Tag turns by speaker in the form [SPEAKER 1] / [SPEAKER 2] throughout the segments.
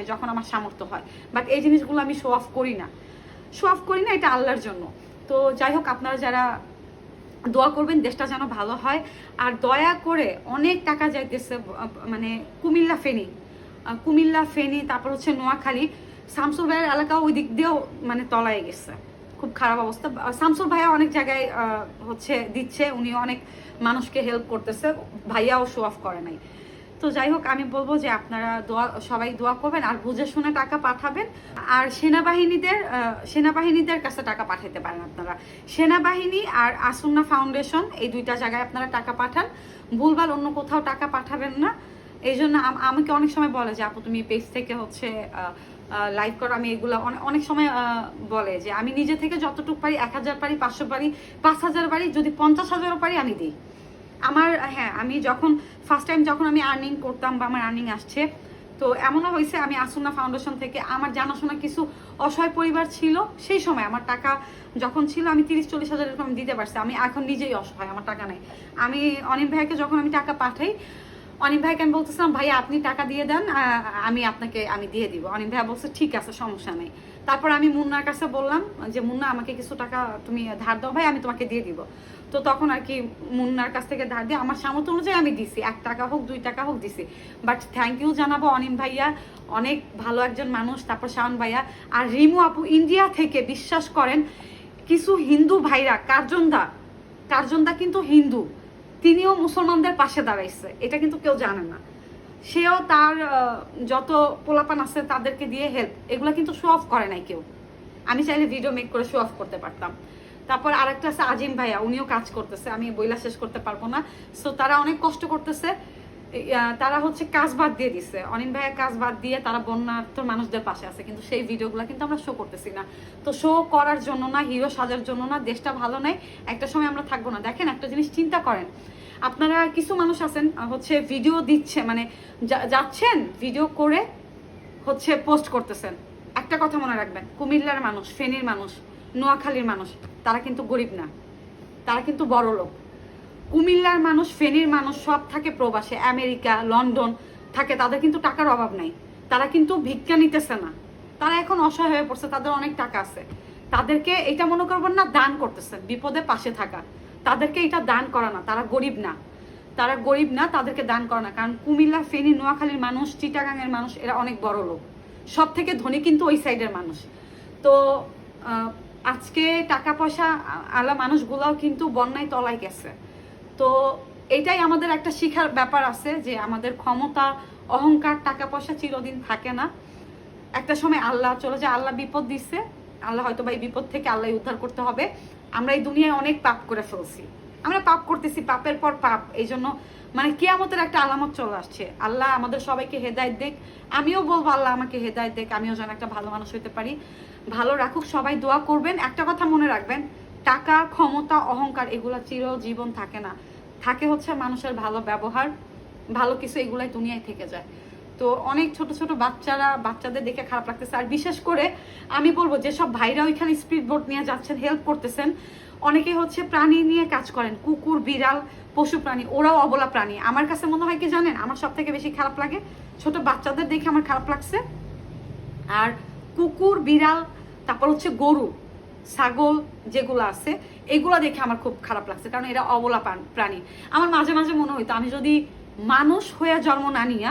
[SPEAKER 1] হয় যখন আমার সামর্থ্য হয়। বাট এই জিনিসগুলো আমি শো অফ করি না। শো অফ করি না, এটা আল্লাহর জন্য। তো যাই হোক, আপনারা যারা দোয়া করবেন, দেশটা যেন ভালো হয়। আর দয়া করে অনেক টাকা যাইতেছে মানে কুমিল্লা ফেনী। কুমিল্লা, ফেনী, তারপর হচ্ছে নোয়াখালী। শামসুর ভাইয়ের এলাকা ওই দিক দিয়েও মানে তলায় গেছে। খুব খারাপ অবস্থা। শামসুর ভাইয়া অনেক জায়গায় হচ্ছে দিচ্ছে। উনি অনেক মানুষকে হেল্প করতেছে। ভাইয়াও শো অফ করে নাই। তো যাই হোক, আমি বলব যে আপনারা দোয়া, সবাই দোয়া করবেন আর বুঝে শুনে টাকা পাঠাবেন। আর সেনাবাহিনীদের সেনাবাহিনীদের কাছে টাকা পাঠাতে পারেন আপনারা। সেনাবাহিনী আর আসুন্না ফাউন্ডেশন, এই দুইটা জায়গায় আপনারা টাকা পাঠান। ভুলভাল অন্য কোথাও টাকা পাঠাবেন না। এই জন্য আমাকে অনেক সময় বলে যে, আপু, তুমি পেজ থেকে হচ্ছে লাইভ করো। আমি এগুলো অনে- অনেক সময় বলে যে, আমি নিজে থেকে যতটুকু পারি, এক হাজার পারি, পাঁচশো পারি, পাঁচ হাজার পারি, যদি পঞ্চাশ হাজারও পারি, আমি দিই। আমার হ্যাঁ আমি যখন ফার্স্ট টাইম যখন আমি আর্নিং করতাম বা আমার আর্নিং আসছে, তো এমনও হয়েছে, আমি আসুনা ফাউন্ডেশন থেকে আমার জানাশোনা কিছু অসহায় পরিবার ছিল, সেই সময় আমার টাকা যখন ছিল, আমি তিরিশ চল্লিশ হাজার এরকম দিতে পারছি, আমি এখন নিজেই অসহায়, আমার টাকা নেই। আমি অনিল ভাইকে যখন আমি টাকা পাঠাই অনিল ভাইকে আমি বলতেছিলাম, ভাইয়া, আপনি টাকা দিয়ে দেন আমি আপনাকে, আমি দিয়ে দিব। অনিল ভাইয়া বলছে, ঠিক আছে, সমস্যা নেই। তারপর আমি মুন্নার কাছে বললাম যে, মুন্না, আমাকে কিছু টাকা তুমি ধার দাও, ভাই, আমি তোমাকে দিয়ে দিব। তো তখন আর কি মুন্নার কাছ থেকে ধার দিয়ে আমার সামর্থ্য অনুযায়ী আমি দিছি। এক টাকা হোক, দুই টাকা হোক দিছি। বাট থ্যাংক ইউ জানাব অনিম ভাইয়া, অনেক ভালো একজন মানুষ, তারপর শাওন ভাইয়া। আর রিমু আপু ইন্ডিয়া থেকে বিশ্বাস করেন, কিছু হিন্দু ভাইরা, কার্জনদা কার্জনদা কিন্তু হিন্দু, তিনিও মুসলমানদের পাশে দাঁড়াইছে। এটা কিন্তু কেউ জানে না। সেও তার যত পোলাপান আছে তাদেরকে দিয়ে হেল্প এগুলো কিন্তু শো অফ করে নাই কেউ। আমি চাইলে ভিডিও মেক করে শো অফ করতে পারতাম। তারপর আরেকটা আছে আজিম ভাইয়া, উনিও কাজ করতেছে, আমি বইলা শেষ করতে পারব না। সো তারা অনেক কষ্ট করতেছে। তারা হচ্ছে কাজ বাদ দিয়ে দিছে। অনিম ভাইয়া কাজ বাদ দিয়ে তারা বন্যার্থ মানুষদের পাশে আছে, কিন্তু সেই ভিডিওগুলো কিন্তু আমরা শো করতেছি না। তো শো করার জন্য না হিরো সাজার জন্য না, দেশটা ভালো নাই, একটা সময় আমরা থাকব না। দেখেন, একটা জিনিস চিন্তা করেন, আপনারা কিছু মানুষ আছেন হচ্ছে ভিডিও দিচ্ছে মানে যাচ্ছেন ভিডিও করে হচ্ছে পোস্ট করতেছেন। একটা কথা মনে রাখবেন, কুমিল্লার মানুষ, ফেনীর মানুষ নোয়াখালীর মানুষ, তারা কিন্তু গরিব না, তারা কিন্তু বড় লোক। কুমিল্লার মানুষ, ফেনীর মানুষ সব থাকে প্রবাসে, আমেরিকা, লন্ডন থাকে, তাদের কিন্তু টাকার অভাব নাই। তারা কিন্তু ভিক্ষা নিতেছে না। তারা এখন অসহায় হয়ে পড়ছে, তাদের অনেক টাকা আছে। তাদেরকে এটা মনে করবেন না, দান করতেছে, বিপদে পাশে থাকা। তাদেরকে এটা দান করা না, তারা গরিব না। তারা গরিব না, তাদেরকে দান করে না, কারণ কুমিল্লা, ফেনী, নোয়াখালীর মানুষ, চিটাগাংয়ের মানুষ, এরা অনেক বড় লোক। সব থেকে ধনী কিন্তু ওই সাইডের মানুষ। তো আজকে টাকা পয়সা আলা মানুষগুলাও কিন্তু বন্যায় তলায় গেছে। তো এটাই আমাদের একটা শিখার ব্যাপার আছে যে আমাদের ক্ষমতা, অহংকার টাকা পয়সা চিরদিন থাকে না। একটা সময় আল্লাহ চলে যায়, আল্লাহ বিপদ দিচ্ছে আল্লাহ হয়তো বা এই বিপদ থেকে আল্লাহ উদ্ধার করতে হবে। আমরা এই দুনিয়ায় অনেক পাপ করে ফেলছি। আমরা পাপ করতেছি, পাপের পর পাপ। এই জন্য মানে কেয়ামতের একটা আলামত চলে আসছে। আল্লাহ আমাদের সবাইকে হেদায়ত দেখ। আমিও বলব, আল্লাহ আমাকে হেদায়ত দেখ। আমিও যেন একটা ভালো মানুষ হতে পারি। ভালো রাখুক, সবাই দোয়া করবেন। একটা কথা মনে রাখবেন, টাকা, ক্ষমতা, অহংকার, এগুলা চিরজীবন থাকে না। থাকে হচ্ছে মানুষের ভালো ব্যবহার, ভালো কিছু এগুলাই দুনিয়ায় থেকে যায়। তো অনেক ছোট ছোট বাচ্চারা, বাচ্চাদের দেখে খারাপ লাগতেছে। আর বিশেষ করে আমি বলব, যেসব ভাইরা ওইখানে স্পিড বোট নিয়ে যাচ্ছেন হেল্প করতেছেন, অনেকে হচ্ছে প্রাণী নিয়ে কাজ করেন। কুকুর, বিড়াল, পশু প্রাণী, ওরাও অবলা প্রাণী। আমার কাছে মনে হয় কি জানেন, আমার সব থেকে বেশি খারাপ লাগে, ছোট বাচ্চাদের দেখে আমার খারাপ লাগছে। আর কুকুর, বিড়াল, তারপর হচ্ছে গরু, ছাগল যেগুলো আছে, এগুলো দেখে আমার খুব খারাপ লাগছে, কারণ এরা অবলা প্রাণী আমার মাঝে মাঝে মনে হইতো, আমি যদি মানুষ হয়ে জন্ম না নিয়া,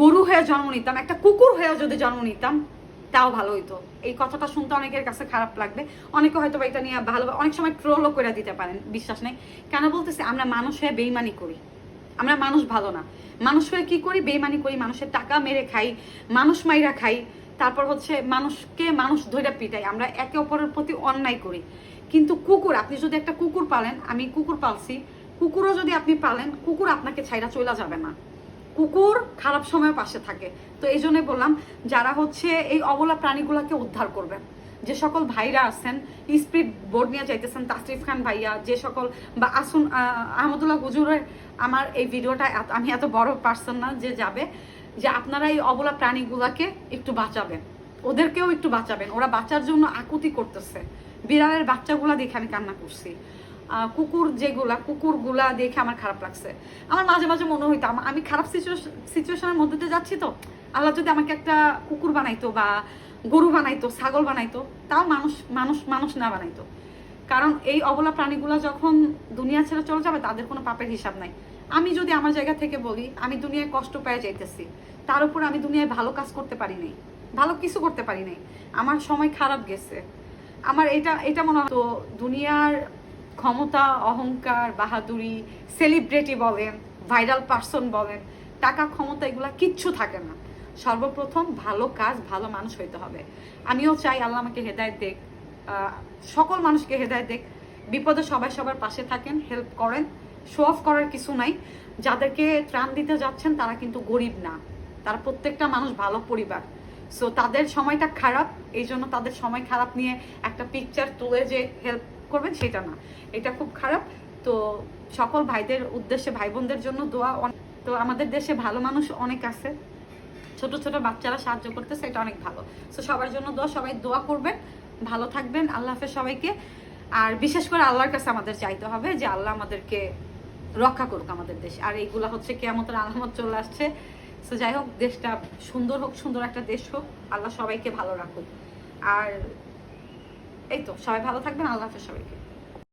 [SPEAKER 1] গরু হয়ে জন্ম নিতাম, একটা কুকুর হয়ে যদি জন্ম নিতাম, তাও ভালো হইতো। এই কথাটা শুনতে অনেকের কাছে খারাপ লাগবে। অনেকে হয়তো বা এটা নিয়ে ভালো, অনেক সময় ট্রোলও করে দিতে পারেন, বিশ্বাস নেই। কেন বলতেছি, আমরা মানুষ হয়ে বেইমানি করি। আমরা মানুষ ভালো না। মানুষ হয়ে কি করি? বেইমানি করি, মানুষের টাকা মেরে খাই, মানুষ মাইরা খাই তারপর হচ্ছে মানুষকে মানুষ ধৈর্য পিটাই। আমরা একে অপরের প্রতি অন্যায় করি। কিন্তু কুকুর আপনি যদি একটা কুকুর পালেন আমি কুকুর পালছি কুকুরও যদি আপনি পালেন কুকুর আপনাকে ছাইরা চলে যাবে না। কুকুর খারাপ সময় পাশে থাকে। তো এই জন্যই বললাম যারা হচ্ছে এই অবলা প্রাণীগুলোকে উদ্ধার করবেন যে সকল ভাইরা আছেন স্পিড বোর্ড নিয়ে যাইতেছেন তাসরিফ খান ভাইয়া যে সকল বা আসুন আহ, আহমদুল্লাহ হুজুরের আমার এই ভিডিওটা আমি এত বড় পার্সন না যে যাবে। যে আপনারা এই অবলা প্রাণীগুলাকে একটু বাঁচাবেন। ওদেরকেও একটু বাঁচাবেন। ওরা বাঁচার জন্য আকুতি করতেছে। বিড়ালের বাচ্চাগুলা দেখে আমি কান্না করছি। কুকুর যেগুলা, কুকুরগুলা দেখে আমার খারাপ লাগছে। আমার মাঝে মাঝে মনে হইতো, আম- খারাপ সিচুয়েশনের মধ্যে দিয়ে যাচ্ছি তো। আল্লাহ যদি আমাকে একটা কুকুর বানাইতো বা গরু বানাইতো, ছাগল বানাইতো, তাও মানুষ মানুষ মানুষ না বানাইতো। কারণ এই অবলা প্রাণীগুলো যখন দুনিয়া ছেড়ে চলে যাবে, তাদের কোনো পাপের হিসাব নাই। আমি যদি আমার জায়গা থেকে বলি, আমি দুনিয়ায় কষ্ট পেয়ে যাইতেছি। তার উপর আমি দুনিয়ায় ভালো কাজ করতে পারি নাই। ভালো কিছু করতে পারি নাই। আমার সময় খারাপ গেছে। আমার এটা এটা মনে হয় তো দুনিয়ার ক্ষমতা, অহংকার, বাহাদুরি সেলিব্রিটি বলেন ভাইরাল পার্সন বলেন, টাকা, ক্ষমতা এগুলা কিচ্ছু থাকে না। সর্বপ্রথম ভালো কাজ, ভালো মানুষ হইতে হবে। আমিও চাই আল্লাহ আমাকে হেদায়ত দেখ। সকল মানুষকে হেদায়ত দেখ। বিপদে সবাই সবার পাশে থাকেন হেল্প করেন। শো অফ করার কিছু নাই। যাদেরকে ত্রাণ দিতে যাচ্ছেন, তারা কিন্তু গরিব না। তারা প্রত্যেকটা মানুষ ভালো পরিবার। সো তাদের সময়টা খারাপ, এই জন্য তাদের সময় খারাপ নিয়ে একটা পিকচার তুলে যে হেল্প করবেন, সেটা না। এটা খুব খারাপ। তো, সকল ভাইদের উদ্দেশ্যে ভাই বোনদের জন্য দোয়া তো, আমাদের দেশে ভালো মানুষ অনেক আছে। ছোট ছোট বাচ্চারা সাহায্য করতেছে, এটা অনেক ভালো। তো সবার জন্য দোয়া, সবাই দোয়া করবেন। ভালো থাকবেন। আল্লাহ হাফেজ সবাইকে। আর বিশেষ করে আল্লাহর কাছে আমাদের চাইতে হবে যে আল্লাহ আমাদেরকে রক্ষা করুক আমাদের দেশ। আর এইগুলো হচ্ছে কেমতের আলামত চলে আসছে। তো যাই হোক, দেশটা সুন্দর হোক, সুন্দর একটা দেশ হোক, আল্লাহ সবাইকে ভালো রাখুক। আর এই তো, সবাই ভালো থাকবেন, আল্লাহ হাফেজ সবাইকে।